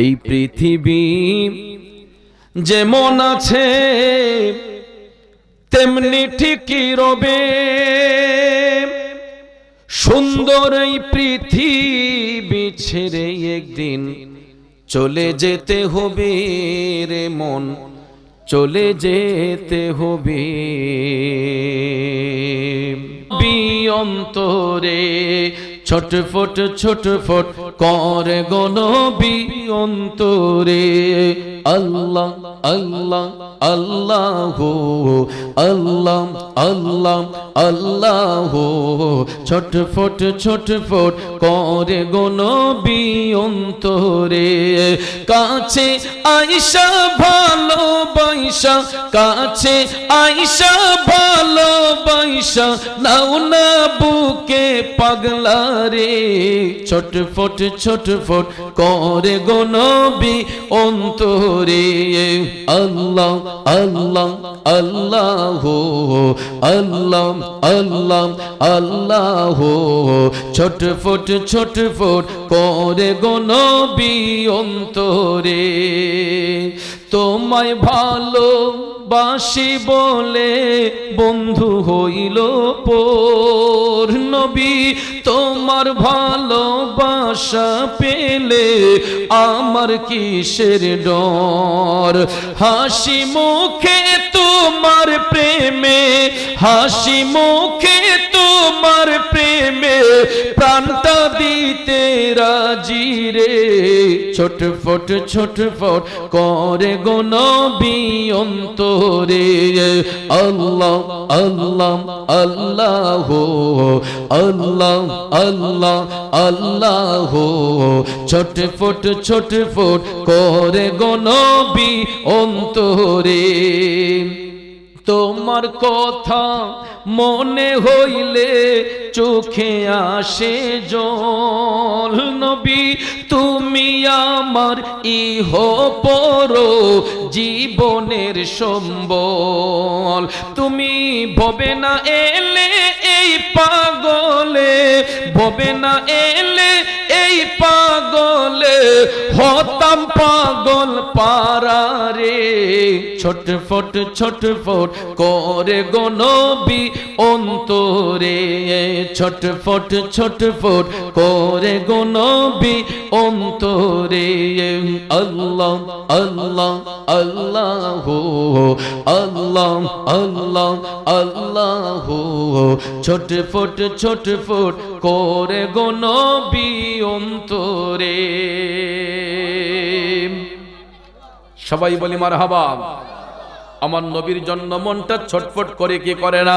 এই পৃথিবী যেমন আছে, তেমনি ঠিকই রবে। সুন্দর এই পৃথিবী ছেড়ে একদিন চলে যেতে হবে রে মন, চলে যেতে হবে। বিয়ন্তরে ছটফট ছটফট করে গনবি অন্তরে। আল্লাহ আল্লাহ আল্লাহ আল্লাহ আল্লাহ আল্লাহ। ছটফট ছটফট করে গনবি অন্তরে। কাছে আইসা ভালো বাইসা কাছে আইসা ভালো বাইসা নাও না বুকে পাগলা রে। ছটফট ছটফট করে গনবি অন্তরে। আল্লাহ আল্লাহ আল্লাহ আল্লাহ আল্লাহ আল্লাহ। ছটফট ছটফট করে গনবি অন্তরে। তোমায় ভালো বাসি বলে বন্ধু হইল পোর নবী। তোমার ভালোবাসা পেলে আমার কিসের ডর? হাসি মুখে তোমার প্রেমে, হাসি মুখে তোমার দিতে রাজি রে। ছোটফট ছোটফট করে গনবি অন্তরে। আল্লাহ আল্লাহ আল্লাহ আল্লাহ আল্লাহ আল্লাহ। ছোটফট ছোটফট করে গনবি অন্তরে। তোমার কথা মনে হইলে চোখে আসে জল। নবী, তুমি আমার ইহ পর জীবনের সম্বল। তুমি ভবে না এলে এই পাগলে, ভবে না এলে এই পাগলে হতাম পাগল পারারে ছোটফট ছোটফট করে গনবি অন্তরে। ছোটফট ছোটফট করে গনবি অন্তরে। আল্লাহ আল্লাহ আল্লাহ আল্লাহ আল্লাহ আল্লাহ। ছোটফট ছোটফট করে গনবি অন্তরে। সবাই বলি মার হাবা আমার নবীর জন্য মনটা ছটফট করে কে করে না?